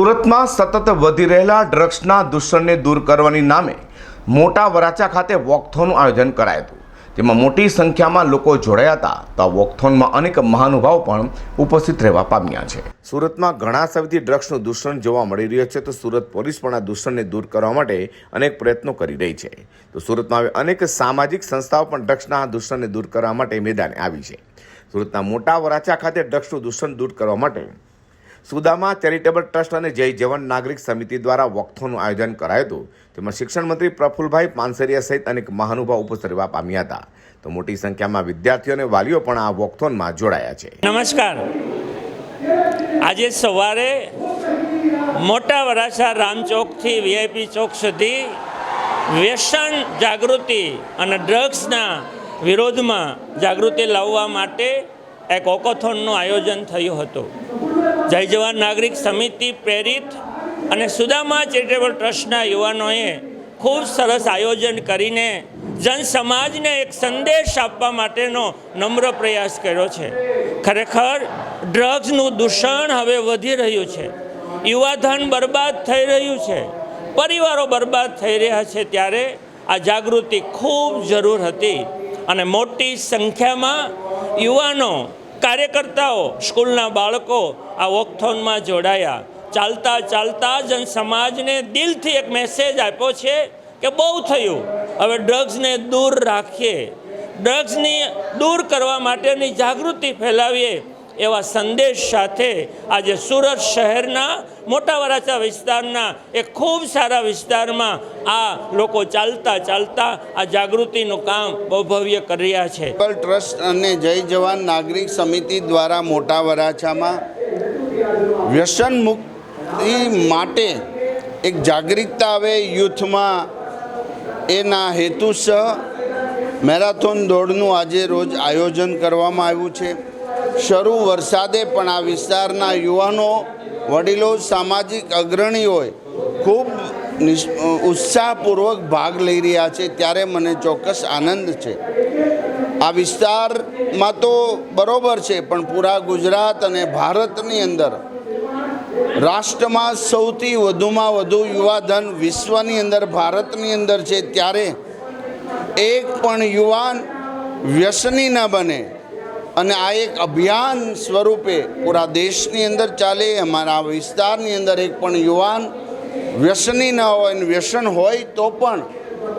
સુરતમાં સતત વધી રહેલા ડ્રગ્સના દૂષણને દૂર કરવાની નામે મોટા વરાછા ખાતે વોકથોનનું આયોજન કરાયું હતું. તેમાં મોટી સંખ્યામાં લોકો જોડાયા હતા તો આ વોકથોનમાં અનેક મહાનુભાવો પણ ઉપસ્થિત રહેવા પામ્યા છે. સુરતમાં ઘણા સમયથી ડ્રગ્સનું દૂષણ જોવા મળી રહ્યું છે તો સુરત પોલીસ પણ આ દૂષણને દૂર કરવા માટે અનેક પ્રયત્નો કરી રહી છે. તો સુરતમાં હવે અનેક સામાજિક સંસ્થાઓ પણ ડ્રગ્સના દૂષણને દૂર કરવા માટે મેદાને આવી છે. સુરતના મોટા વરાછા ખાતે ડ્રગ્સનું દૂષણ દૂર કરવા માટે સુદામા ચેરિટેબલ ટ્રસ્ટ અને જય જવાન નાગરિક સમિતિ દ્વારા વખતોનું આયોજન કરાયું હતું. તેમાં શિક્ષણ મંત્રી પ્રફુલભાઈ પાનસરિયા સહિત અનેક મહાનુભાવ ઉપસ્થિત રહેવા પામ્યા હતા. તો મોટી સંખ્યામાં વિદ્યાર્થીઓ અને વાલીઓ પણ આ વોકથોનમાં જોડાયા છે. નમસ્કાર. આજે સવારે મોટા વરાછા રામચોકથી વીઆઈપી ચોક સુધી વ્યસન જાગૃતિ અને ડ્રગ્સના વિરોધમાં જાગૃતિ લાવવા માટે એક ઓકોથોનનું આયોજન થયું હતું. જય જવાન નાગરિક સમિતિ પ્રેરિત અને સુદામા ચેરિટેબલ ટ્રસ્ટના યુવાનોએ ખૂબ સરસ આયોજન કરીને જન સમાજને એક સંદેશ આપવા માટેનો નમ્ર પ્રયાસ કર્યો છે. ખરેખર ડ્રગ્સનું દૂષણ હવે વધી રહ્યું છે. યુવાધન બરબાદ થઈ રહ્યું છે. પરિવારો બરબાદ થઈ રહ્યા છે ત્યારે આ જાગૃતિ ખૂબ જરૂર હતી અને મોટી સંખ્યામાં યુવાનો કાર્યકર્તાઓ, સ્કૂલના બાળકો આ વોકથોનમાં જોડાયા. ચાલતા ચાલતા જન સમાજને દિલથી એક મેસેજ આપ્યો છે કે બહુ થયું. હવે ડ્રગ્સને દૂર રાખીએ. ડ્રગ્સની દૂર કરવા માટેની જાગૃતિ ફેલાવીએ. એવા સંદેશ સાથે આજે સુરત શહેરના મોટા વરાછા વિસ્તારના એક ખૂબ સારા વિસ્તારમાં આ લોકો ચાલતા ચાલતા આ જાગૃતિનું કામ બહુ ભવ્ય કરી રહ્યા છે. ટ્રસ્ટ અને જય જવાન નાગરિક સમિતિ દ્વારા મોટા વરાછામાં વ્યસન મુક્તિ માટે એક જાગૃતતા આવે યુથમાં એના હેતુસર મેરાથોન દોડનું આજે રોજ આયોજન કરવામાં આવ્યું છે. શરૂ વરસાદે પણ આ વિસ્તારના યુવાનો, વડીલો, સામાજિક અગ્રણીઓએ ખૂબ ઉત્સાહપૂર્વક ભાગ લઈ રહ્યા છે. ત્યારે મને ચોક્કસ આનંદ છે. આ વિસ્તારમાં તો બરોબર છે, પણ પૂરા ગુજરાત અને ભારતની અંદર રાષ્ટ્રમાં સૌથી વધુમાં વધુ યુવાધન વિશ્વની અંદર, ભારતની અંદર છે. ત્યારે એક પણ યુવાન વ્યસની ન બને. અને આ એક અભિયાન સ્વરૂપે પૂરા દેશની અંદર ચાલે, અમારા વિસ્તારની અંદર એક પણ યુવાન વ્યસની ન હોય અને વ્યસન હોય તો પણ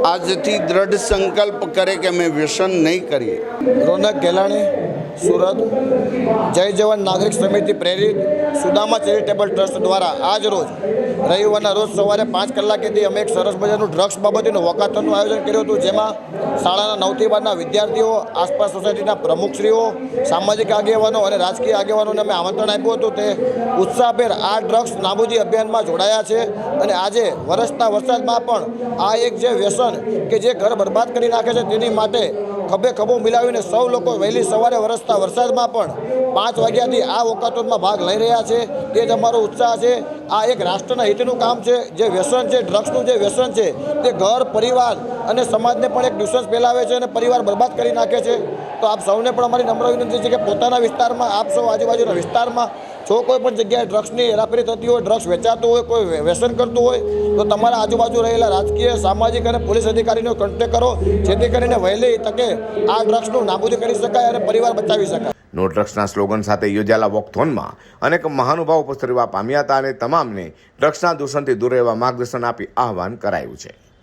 આજથી દ્રઢ સંકલ્પ કરે કે અમે વ્યસન નહીં કરીએ. રોનક ગેલાણી. સુરત. જય જવાન નાગરિક સમિતિ પ્રેરિત સુદામા ચેરિટેબલ ટ્રસ્ટ દ્વારા આજ રોજ રવિવારના રોજ સવારે પાંચ કલાકેથી અમે એક સરસ મજાનું ડ્રગ્સ બાબતેનું વકાથનનું આયોજન કર્યું હતું, જેમાં શાળાના નવથી બારના વિદ્યાર્થીઓ, આસપાસ સોસાયટીના પ્રમુખશ્રીઓ, સામાજિક આગેવાનો અને રાજકીય આગેવાનોને અમે આમંત્રણ આપ્યું હતું. તે ઉત્સાહભેર આ ડ્રગ્સ નાબૂદી અભિયાનમાં જોડાયા છે અને આજે વરસતા વરસાદમાં પણ આ એક જે વ્યસન કે જે ઘર બરબાદ કરી નાખે છે તેની માટે ખભે ખભો મિલાવીને સૌ લોકો વહેલી સવારે વરસતા વરસાદમાં પણ પાંચ વાગ્યાથી આ વોકાથોનમાં ભાગ લઈ રહ્યા છે. તે જ અમારો ઉત્સાહ છે. આ એક રાષ્ટ્રના હિતનું કામ છે. જે વ્યસન છે, ડ્રગ્સનું જે વ્યસન છે, તે ઘર, પરિવાર અને સમાજને પણ એક ન્યુસન્સ ફેલાવે છે અને પરિવાર બરબાદ કરી નાખે છે. તો આપ સૌને પણ અમારી નમ્ર વિનંતી છે કે પોતાના વિસ્તારમાં, આપ સૌ આજુબાજુના વિસ્તારમાં જો કોઈ પણ જગ્યાએ ડ્રગ્સની હેરાફેરી થતી હોય ડ્રગ્સ વેચાતું હોય, કોઈ વ્યસન કરતું હોય, તો તમારા આજુબાજુ રહેલા રાજકીય, સામાજિક અને પોલીસ અધિકારીનો કોન્ટેક કરો, જેથી કરીને વહેલી તકે આ ડ્રગ્સનું નાબૂદી કરી શકાય અને પરિવાર બચાવી શકાય. નો ડ્રગ્સના સ્લોગન સાથે યોજાયેલા વોકથોનમાં અનેક મહાનુભાવ ઉપસ્થિત પામ્યા હતા અને તમામને ડ્રગ્સના દૂષણથી દૂર રહેવા માર્ગદર્શન આપી આહવાન કરાયું છે.